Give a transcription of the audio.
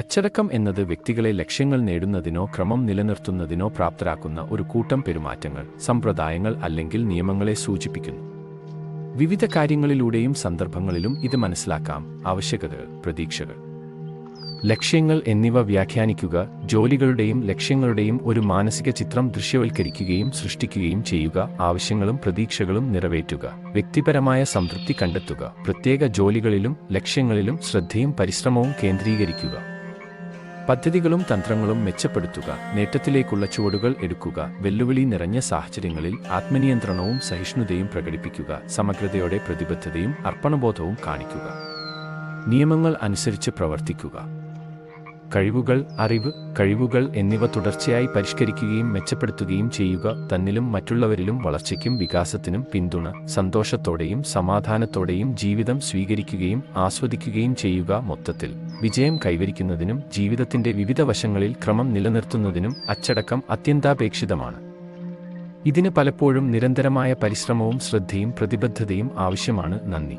അച്ചടക്കം എന്നത് വ്യക്തികളെ ലക്ഷ്യങ്ങൾ നേടുന്നതിനോ ക്രമം നിലനിർത്തുന്നതിനോ പ്രാപ്തരാക്കുന്ന ഒരു കൂട്ടം പെരുമാറ്റങ്ങൾ സമ്പ്രദായങ്ങൾ അല്ലെങ്കിൽ നിയമങ്ങളെ സൂചിപ്പിക്കുന്നു. വിവിധ കാര്യങ്ങളിലൂടെയും സന്ദർഭങ്ങളിലും ഇത് മനസ്സിലാക്കാം. ആവശ്യകതകൾ പ്രതീക്ഷകൾ. ലക്ഷ്യങ്ങൾ എന്നിവ വ്യാഖ്യാനിക്കുക ജോലികളുടെയും ലക്ഷ്യങ്ങളുടെയും ഒരു മാനസിക ചിത്രം ദൃശ്യവൽക്കരിക്കുകയും സൃഷ്ടിക്കുകയും ചെയ്യുക ആവശ്യങ്ങളും പ്രതീക്ഷകളും നിറവേറ്റുക വ്യക്തിപരമായ സംതൃപ്തി കണ്ടെത്തുക പ്രത്യേക ജോലികളിലും ലക്ഷ്യങ്ങളിലും ശ്രദ്ധയും പരിശ്രമവും കേന്ദ്രീകരിക്കുക. പദ്ധതികളും തന്ത്രങ്ങളും മെച്ചപ്പെടുത്തുക നേട്ടത്തിലേക്കുള്ള ചുവടുകൾ എടുക്കുക വെല്ലുവിളി നിറഞ്ഞ സാഹചര്യങ്ങളിൽ ആത്മനിയന്ത്രണവും സഹിഷ്ണുതയും പ്രകടിപ്പിക്കുക സമഗ്രതയോടെ പ്രതിബദ്ധതയും അർപ്പണബോധവും കാണിക്കുക. നിയമങ്ങൾ അനുസരിച്ച് പ്രവർത്തിക്കുക. കഴിവുകൾ അറിവ് കഴിവുകൾ എന്നിവ തുടർച്ചയായി പരിഷ്കരിക്കുകയും മെച്ചപ്പെടുത്തുകയും ചെയ്യുക തന്നിലും മറ്റുള്ളവരിലും വളർച്ചയ്ക്കും വികാസത്തിനും പിന്തുണ സന്തോഷത്തോടെയും സമാധാനത്തോടെയും ജീവിതം സ്വീകരിക്കുകയും ആസ്വദിക്കുകയും ചെയ്യുക മൊത്തത്തിൽ. വിജയം കൈവരിക്കുന്നതിനും ജീവിതത്തിന്റെ വിവിധ വശങ്ങളിൽ ക്രമം നിലനിർത്തുന്നതിനും അച്ചടക്കം അത്യന്താപേക്ഷിതമാണ്. ഇതിന് പലപ്പോഴും നിരന്തരമായ പരിശ്രമവും ശ്രദ്ധയും പ്രതിബദ്ധതയും ആവശ്യമാണ്. നന്ദി.